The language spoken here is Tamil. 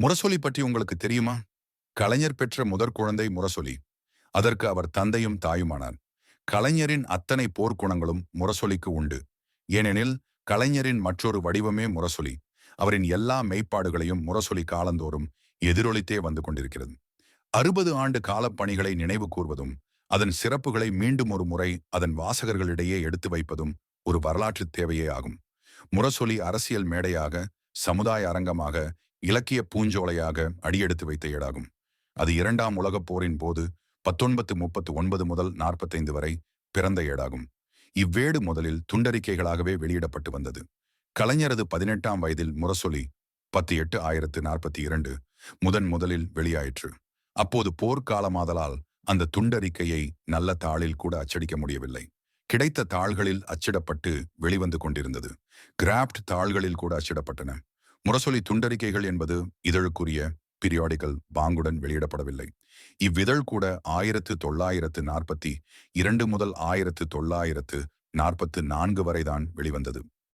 முரசொலி பற்றி உங்களுக்கு தெரியுமா? கலைஞர் பெற்ற முதற் குழந்தை முரசொலி. அதற்கு அவர் தந்தையும் தாயுமானார். கலைஞரின் அத்தனை போர்க்குணங்களும் முரசொலிக்கு உண்டு. ஏனெனில் கலைஞரின் மற்றொரு வடிவமே முரசொலி. அவரின் எல்லா மெய்ப்பாடுகளையும் முரசொலி காலந்தோறும் எதிரொலித்தே வந்து கொண்டிருக்கிறது. அறுபது ஆண்டு காலப்பணிகளை நினைவு கூர்வதும் அதன் சிறப்புகளை மீண்டும் ஒரு முறை அதன் வாசகர்களிடையே எடுத்து வைப்பதும் ஒரு வரலாற்று தேவையே ஆகும். முரசொலி அரசியல் மேடையாக சமுதாய அரங்கமாக இலக்கிய பூஞ்சோலையாக அடியெடுத்து வைத்த ஏடாகும். அது இரண்டாம் உலகப் போரின் போது பத்தொன்பத்து முப்பத்து ஒன்பது முதல் நாற்பத்தைந்து வரை பிறந்த ஏடாகும். இவ்வேடு முதலில் துண்டறிக்கைகளாகவே வெளியிடப்பட்டு வந்தது. கலைஞரது பதினெட்டாம் வயதில் முரசொலி பத்து எட்டு ஆயிரத்து நாற்பத்தி இரண்டு முதன் முதலில் வெளியாயிற்று. அப்போது போர்க்காலமாதலால் அந்த துண்டறிக்கையை நல்ல தாளில் கூட அச்சடிக்க முடியவில்லை. கிடைத்த தாள்களில் அச்சிடப்பட்டு வெளிவந்து கொண்டிருந்தது. கிராப்ட் தாள்களில் கூட அச்சிடப்பட்டன. முரசொலி துண்டறிக்கைகள் என்பது இதழுக்குரிய பீரியாடிக்கல் பாங்குடன் வெளியிடப்படவில்லை. இவ்விதழ் கூட ஆயிரத்து தொள்ளாயிரத்து நாற்பத்தி இரண்டு முதல் ஆயிரத்து தொள்ளாயிரத்து நாற்பத்து நான்கு வரைதான் வெளிவந்தது.